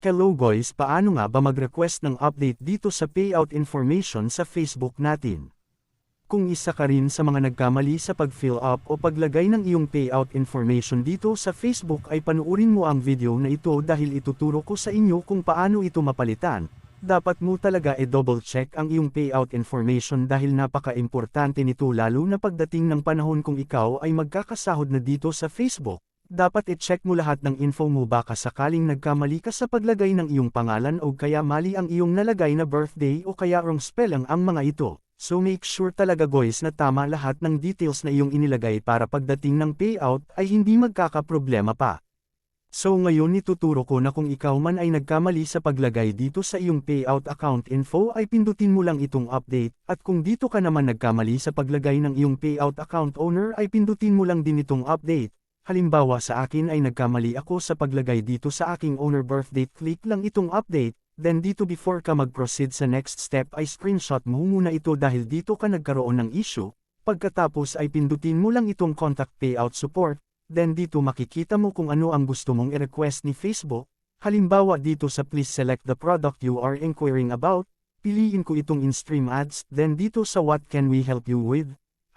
Hello guys paano nga ba mag-request ng update dito sa payout information sa Facebook natin? Kung isa ka rin sa mga nagkamali sa pag-fill up o paglagay ng iyong payout information dito sa Facebook ay panuorin mo ang video na ito dahil ituturo ko sa inyo kung paano ito mapalitan. Dapat mo talaga i-double check ang iyong payout information dahil napaka-importante nito lalo na pagdating ng panahon kung ikaw ay magkakasahod na dito sa Facebook. Dapat i-check mo lahat ng info mo baka sakaling nagkamali ka sa paglagay ng iyong pangalan o kaya mali ang iyong nalagay na birthday o kaya wrong spelling ang mga ito. So make sure talaga guys na tama lahat ng details na iyong inilagay para pagdating ng payout ay hindi magkakaproblema pa. So ngayon ituturo ko na kung ikaw man ay nagkamali sa paglagay dito sa iyong payout account info ay pindutin mo lang itong update, at kung dito ka naman nagkamali sa paglagay ng iyong payout account owner ay pindutin mo lang din itong update. Halimbawa sa akin ay nagkamali ako sa paglagay dito sa aking owner birthday click lang itong update, then dito before ka mag-proceed sa next step ay screenshot mo muna ito dahil dito ka nagkaroon ng issue, pagkatapos ay pindutin mo lang itong contact payout support, then dito makikita mo kung ano ang gusto mong i-request ni Facebook, halimbawa dito sa please select the product you are inquiring about, piliin ko itong in-stream ads, then dito sa what can we help you with,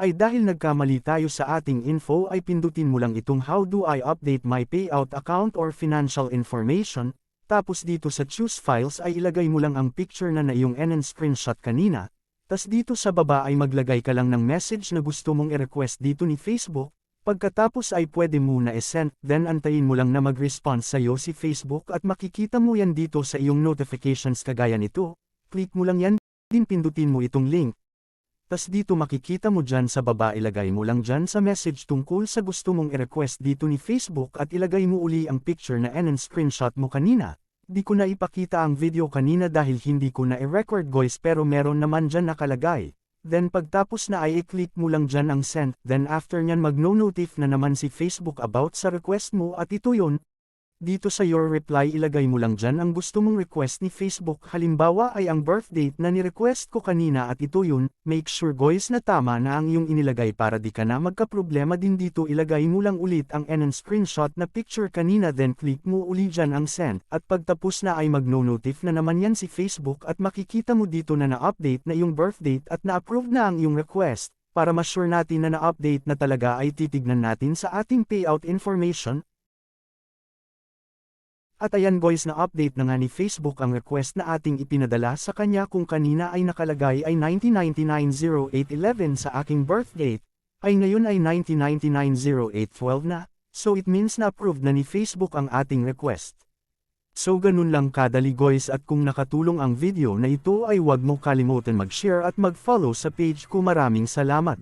ay dahil nagkamali tayo sa ating info ay pindutin mo lang itong how do I update my payout account or financial information, tapos dito sa choose files ay ilagay mo lang ang picture na na iyong NN screenshot kanina, tas dito sa baba ay maglagay ka lang ng message na gusto mong i-request dito ni Facebook, pagkatapos ay pwede mo na i-send, then antayin mo lang na mag-response sa'yo si Facebook at makikita mo yan dito sa iyong notifications kagaya nito, click mo lang yan, din pindutin mo itong link, Tas dito makikita mo dyan sa baba ilagay mo lang dyan sa message tungkol sa gusto mong i-request dito ni Facebook at ilagay mo uli ang picture na NN screenshot mo kanina. Di ko na ipakita ang video kanina dahil hindi ko na i-record guys pero meron naman dyan nakalagay. Then pagtapos na ay i-click mo lang dyan ang send, then after nyan mag-no-notif na naman si Facebook about sa request mo at ito yun, dito sa your reply ilagay mo lang dyan ang gusto mong request ni Facebook. Halimbawa ay ang birth date na ni-request ko kanina at ito yun, make sure guys na tama na ang iyong inilagay para di ka na magka-problema din dito. Ilagay mo lang ulit ang NN screenshot na picture kanina then click mo uli dyan ang send. At pagtapos na ay mag-no-notif na naman yan si Facebook at makikita mo dito na na-update na iyong birth date at na-approve na ang iyong request. Para ma-sure natin na na-update na talaga ay titignan natin sa ating payout information, at ayan boys na update na nga ni Facebook ang request na ating ipinadala sa kanya kung kanina ay nakalagay ay 1999-0811 sa aking birth date, ay ngayon ay 1999-0812 na, so it means na approved na ni Facebook ang ating request. So ganun lang kadali guys at kung nakatulong ang video na ito ay huwag mo kalimutan mag-share at mag-follow sa page ko maraming salamat.